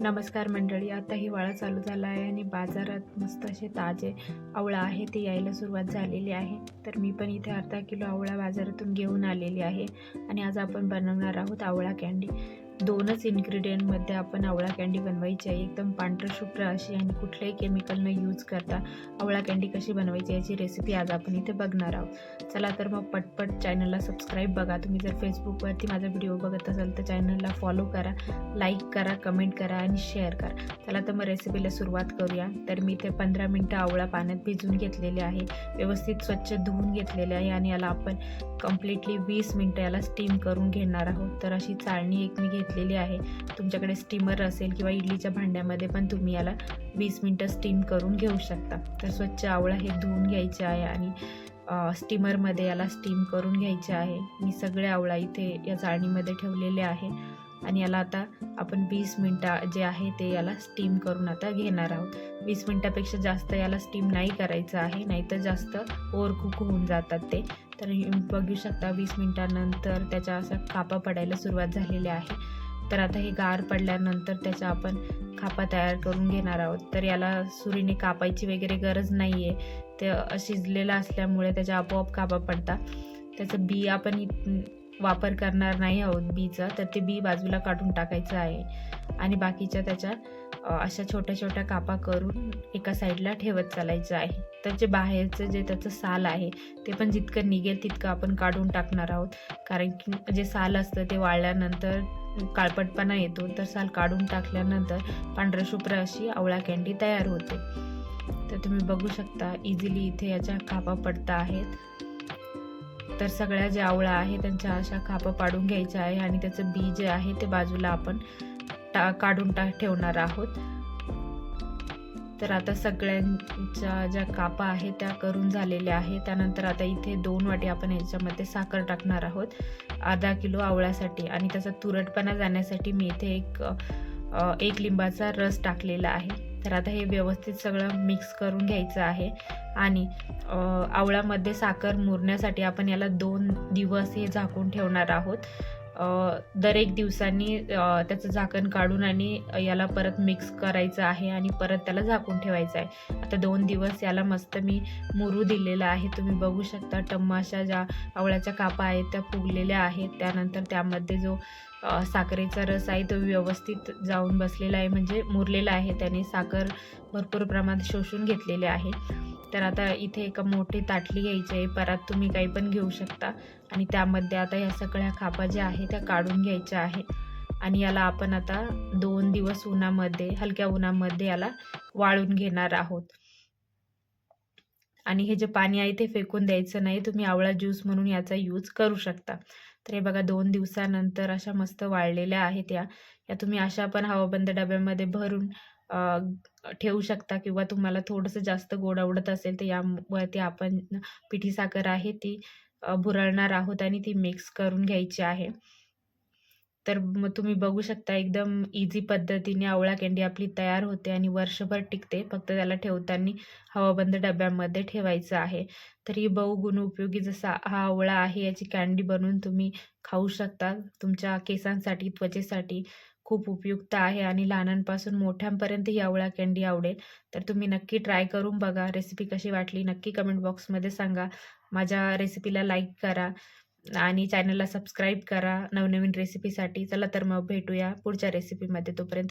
नमस्कार मंडळी आता हिवाळा चालू झाला आहे आणि बाजारात मस्त असे ताजे आवळा आहे ते यायला सुरुवात झालेली आहे. तर मी पण इथे अर्धा किलो आवळा बाजारातून घेऊन आलेली आहे आणि आज आपण बनवणार आहोत आवळा कँडी दोनच इन्ग्रेडियंटमध्ये आपण आवळा कँडी बनवायची आहे. एकदम पांढरशुभ्र अशी आणि कुठल्याही केमिकल न यूज करता आवळा कँडी कशी बनवायची याची रेसिपी आज आपण इथे बघणार आहोत. चला तर मग पटपट चॅनलला सबस्क्राईब बघा. तुम्ही जर फेसबुकवरती माझा व्हिडिओ बघत असाल तर चॅनलला फॉलो करा लाईक करा कमेंट करा आणि शेअर करा. चला तर मग रेसिपीला सुरुवात करूया. तर मी इथे पंधरा मिनटं आवळा पाण्यात भिजून घेतलेले आहे. व्यवस्थित स्वच्छ धुवून घेतलेले आहे आणि याला आपण कम्प्लिटली वीस मिनटं याला स्टीम करून घेणार आहोत. तर अशी चाळणी एक मी घेतलेली आहे. तुमच्याकडे स्टीमर असेल किंवा इडलीच्या भांड्यामध्ये पण तुम्ही याला वीस मिनटं स्टीम करून घेऊ शकता. तर स्वच्छ आवळा हे धुवून घ्यायचे आहे आणि स्टीमरमध्ये याला स्टीम करून घ्यायचे आहे. मी सगळे आवळा इथे या चाळणीमध्ये ठेवलेले आहे. आणि याला आता आपण वीस मिनटं जे आहे ते याला स्टीम करून आता घेणार आहोत. वीस मिनटापेक्षा जास्त याला स्टीम नाही करायचं आहे नाहीतर जास्त ओव्हरकुक होऊन जातात ते. तर बघू शकता वीस मिनटानंतर त्याच्या असा कापा पडायला सुरुवात झालेली आहे. तर आता हे गार पडल्यानंतर त्याच्या आपण खापा तयार करून घेणार आहोत. तर याला सुरीने कापायची वगैरे गरज नाही आहे ते शिजलेलं असल्यामुळे त्याच्या आपोआप कापा पडतात. त्याचं बी आपण इत- वापर करणार नाही आहोत बीचा तर ते बी बाजूला काढून टाकायचं आहे. आणि बाकीच्या त्याच्या अशा छोट्या छोट्या कापा करून एका साईडला ठेवत चालायचं आहे. तर जे बाहेरचं जे त्याचं साल आहे ते पण जितकं निघेल तितकं आपण काढून टाकणार आहोत. कारण की जे साल असतं ते वाळल्यानंतर काळपटपणा येतो तर साल काढून टाकल्यानंतर पांढरशुभ्र अशी आवळा कँडी तयार होते. तर तुम्ही बघू शकता इझिली इथे याच्या कापा पडता आहेत. तर सगळ्या ज्या आवळा आहे त्यांच्या अशा खापं पाडून घ्यायच्या आहे आणि त्याचं बी जे आहे ते बाजूला आपण टा काढून टा ठेवणार आहोत. तर आता सगळ्यांच्या ज्या कापा आहेत त्या करून झालेल्या आहे त्यानंतर आता इथे दोन वाटी आपण याच्यामध्ये साखर टाकणार आहोत अर्धा किलो आवळ्यासाठी. आणि त्याचा तुरटपणा जाण्यासाठी मी इथे एक एक लिंबाचा रस टाकलेला आहे. तर आता हे व्यवस्थित सगळं मिक्स करून घ्यायचं आहे. आणि आवळामध्ये साखर मुरण्यासाठी आपण याला दोन दिवस हे झाकून ठेवणार आहोत. दरेक दर एक दिवसांनी त्याचं झाकण काढून आणि याला परत मिक्स करायचं आहे आणि परत त्याला झाकून ठेवायचं आहे. आता दोन दिवस याला मस्त मी मुरू दिलेलं आहे. तुम्ही बघू शकता टम्माशा ज्या आवळ्याच्या कापा आहेत त्या फुगलेल्या आहेत. त्यानंतर त्यामध्ये जो साखरेचा रस आहे तो व्यवस्थित जाऊन बसलेला आहे म्हणजे मुरलेला आहे. त्याने साखर भरपूर प्रमाणात शोषून घेतलेले आहे. तर आता इथे एका मोठी ताटली घ्यायची आहे. परत तुम्ही काही पण घेऊ शकता. आणि त्यामध्ये आता या सगळ्या खापा ज्या आहे त्या काढून घ्यायच्या आहे. आणि याला आपण आता दोन दिवस उन्हामध्ये हलक्या उन्हामध्ये याला वाळून घेणार आहोत. आणि हे जे पाणी आहे ते फेकून द्यायचं नाही. तुम्ही आवळा ज्यूस म्हणून याचा यूज करू शकता. तर हे बघा दोन दिवसानंतर अशा मस्त वाळलेल्या आहेत या. या तुम्ही अशा पण हवाबंद डब्यामध्ये भरून ठेवू शकता किंवा तुम्हाला थोडंसं जास्त गोड आवडत असेल तर यावरती आपण पिठी साखर आहे ती भुरळणार आहोत आणि ती मिक्स करून घ्यायची आहे. तर मग तुम्ही बघू शकता एकदम इझी पद्धतीने आवळा कँडी आपली तयार होते आणि वर्षभर टिकते. फक्त त्याला ठेवताना हवाबंद डब्यामध्ये ठेवायचं आहे. तर ही बहुगुण उपयोगी जसा हा आवळा आहे याची कँडी बनवून तुम्ही खाऊ शकता. तुमच्या केसांसाठी त्वचेसाठी खूप उपयुक्त आहे आणि लहानांपासून मोठ्यांपर्यंत ही आवळा कँडी आवडेल. तर तुम्ही नक्की ट्राय करून बघा. रेसिपी कशी वाटली नक्की कमेंट बॉक्समध्ये सांगा. माझ्या रेसिपीला लाईक करा. आणि चॅनलला सबस्क्राईब करा. नवनवीन रेसिपीसाठी चला तर मग भेटूया पुढच्या रेसिपीमध्ये तोपर्यंत.